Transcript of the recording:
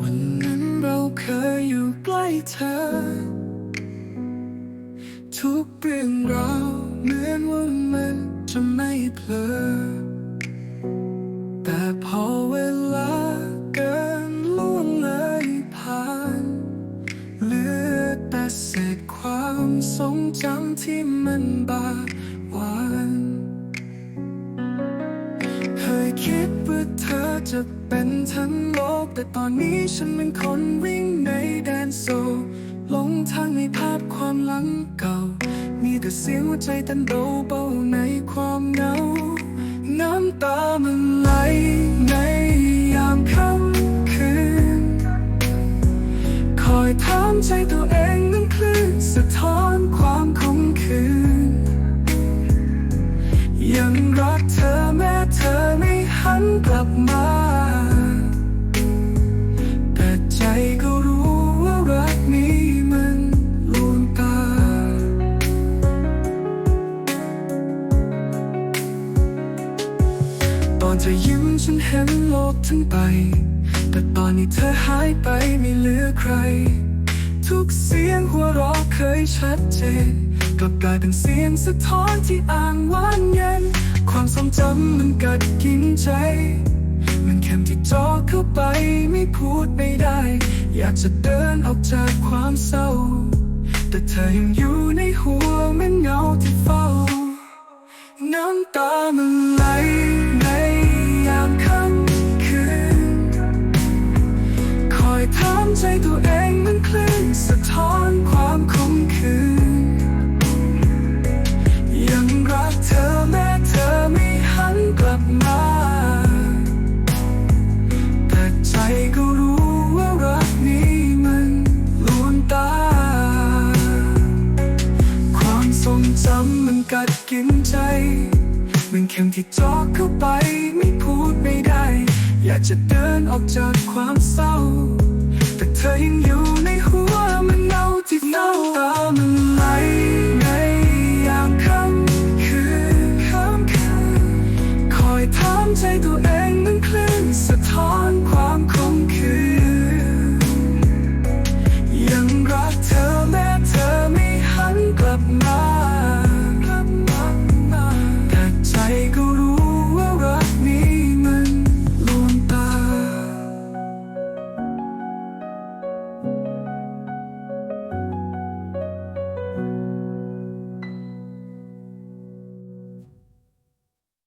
วันนั้นเราเคยอยู่ใกล้เธอ ทุกเรื่องราวเหมือนว่ามันจะไม่เพลอแต่พอเวลาเกินล่วงเลยผ่านเหลือแต่เศษความทรงจำที่มันบาดหวาน เธอจะเป็นทั้งโลก แต่ตอนนี้ฉันเป็นคนวิ่งในแดนโซลหลงทางในภาพความหลังเก่า มีแต่เสียงหัวใจเต้นเบาๆในความเหงา น้ำตามันไหลในยามค่ำคืน คอยถามใจตัวเองนั้นคลื่นสะท้อนความคงคืน ยังรักเธอแม้เธอไม่หันกลับ เธอยิ้มฉันเห็นโลกทั้งใบแต่ตอนนี้เธอหายไปไม่เหลือใคร ทุกเสียงหัวเราะเคยชัดเจนกลับกลายเป็นเสียงสะท้อนที่อ่างหวานเย็นความทรงจำมันกัดกินใจ มันเข็มที่จอเข้าไปไม่พูดไม่ได้ อยากจะเดินออกจากความเศร้า แต่เธอยังอยู่ในหัว ตัวเองมันคลื่นสะท้อนความคมคืน ยังรักเธอแม้เธอไม่หันกลับมา แต่ใจก็รู้ว่ารักนี้มันลวงตา ความทรงจำมันกัดกินใจ มันเข็มที่เจอกเข้าไปไม่พูดไม่ได้ อยากจะเดินออกจากความเศร้า